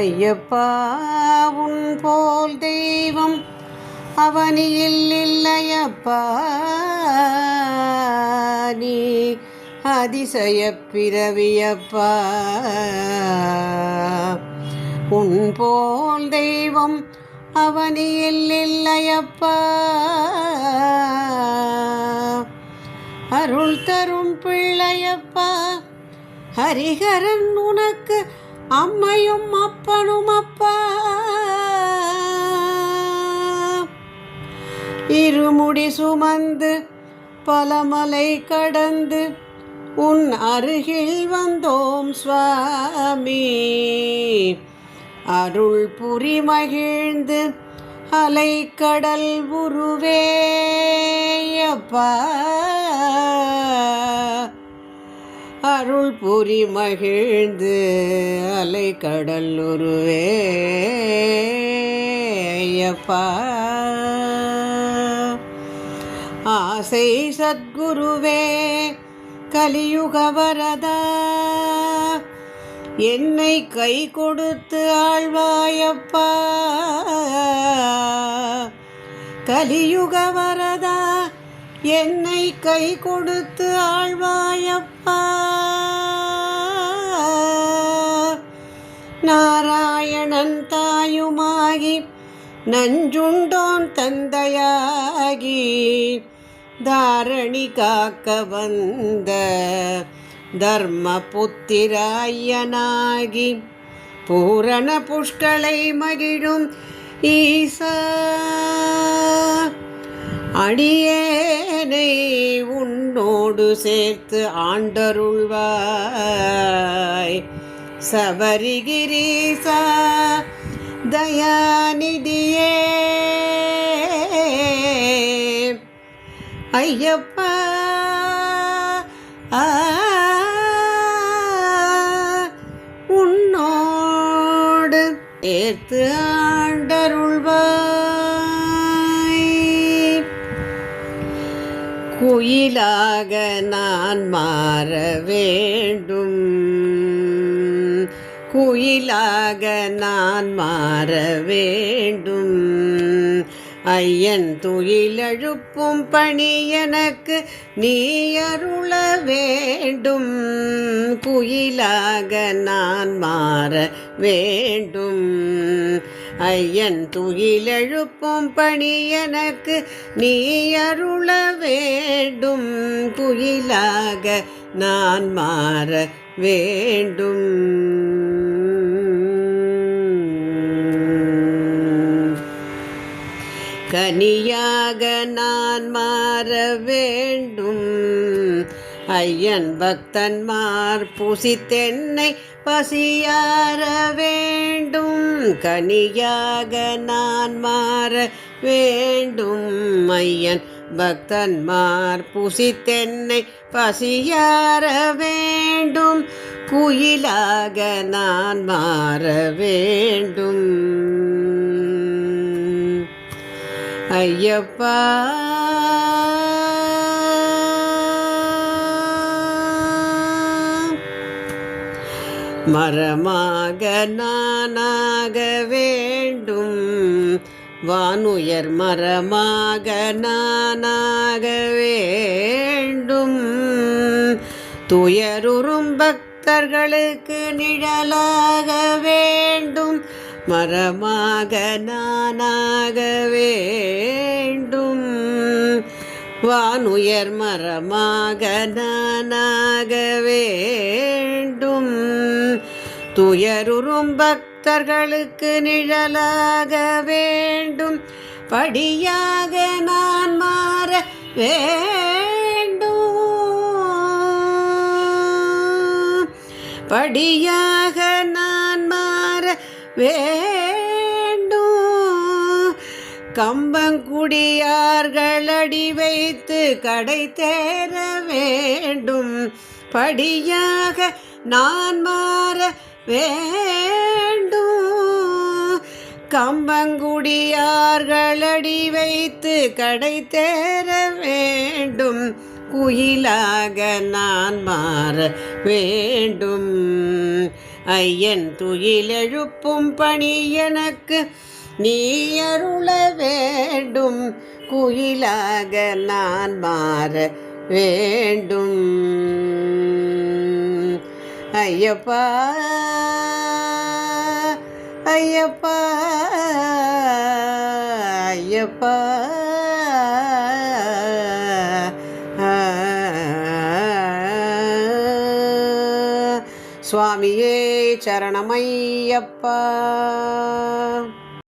ஐயப்பா உன் போல் தெய்வம் அவனியில் இல்லையப்பா. நீ அதிசய பிறவியப்பா. உன் போல் தெய்வம் அவனியில் இல்லையப்பா. அருள் தரும் பிள்ளையப்பா ஹரிஹரன் உனக்கு அம்மையும் அப்பனும் அப்பா. இருமுடி சுமந்து பலமலை கடந்து உன் அருகில் வந்தோம் சுவாமி. அருள் புரி மகிழ்ந்து அலைக்கடல் உருவேயப்பா அருள் புரி மகிழ்ந்து அலை கடல் உருவே ஐயப்பா. ஆசை சத்குருவே கலியுக வரதா. என்னை கை கொடுத்து ஆழ்வாயப்பா. கலியுக வரதா என்னை கை கொடுத்து ஆழ்வாயப்பா. நாராயணன் தாயுமாகி நஞ்சுண்டோன் தந்தையாகி தாரணி காக்க வந்த தர்ம புத்திராயனாகி பூரண புஷ்களை மகிழும் ஈசா. அடியேனை உன்னோடு சேர்த்து ஆண்டருள்வாய். சபரிகிரீசா தயாநிதியே. ஐயப்பா உன்னோடு சேர்த்து ஆண்டருள்வாய். குயிலாக நான் மாற வேண்டும். குயிலாக நான் மாற வேண்டும். ஐயன் துயிலழுப்பும் பணி எனக்கு நீ அருள வேண்டும். குயிலாக நான் மாற வேண்டும். ஐயன் துயிலெழுப்பும் பணி எனக்கு நீ அருள வேண்டும். குயிலாக நான் மாற வேண்டும். கனியாக நான் மாற வேண்டும். ஐயன் பக்தன்மார் புசித்தென்னை பசியார வேண்டும். கனியாக நான் மாற வேண்டும். ஐயன் பக்தன்மார் புசித்தென்னை பசியார வேண்டும். குயிலாக நான் மாற வேண்டும். ஐயப்பா. மரமாக நானாக வேண்டும். வானுயர் மரமாக நானாக வேண்டும். துயருறும் பக்தர்களுக்கு நிழலாக வேண்டும். மரமாக நானாக வேண்டும். வானுயர் மரமாக நானாக வேண்டும். துயருறும் பக்தர்களுக்கு நிழலாக வேண்டும். படியாக நான் மாற வேண்டும். படியாக நான் வேண்டும். கம்பங்குடியார்கள் அடி வைத்து கடை தேர வேண்டும். படியாக நான் மாற வேண்டும். கம்பங்குடியார்கள் அடி வைத்து கடை தேர வேண்டும். குயிலாக நான் மாற வேண்டும். ஐயன் துயிலெழுப்பும் பணி எனக்கு நீ அருள வேண்டும். குயிலாக நான் மாற வேண்டும். ஐயப்பா ஐயப்பா ஐயப்பா. சுவாமியே சரணமையப்பா.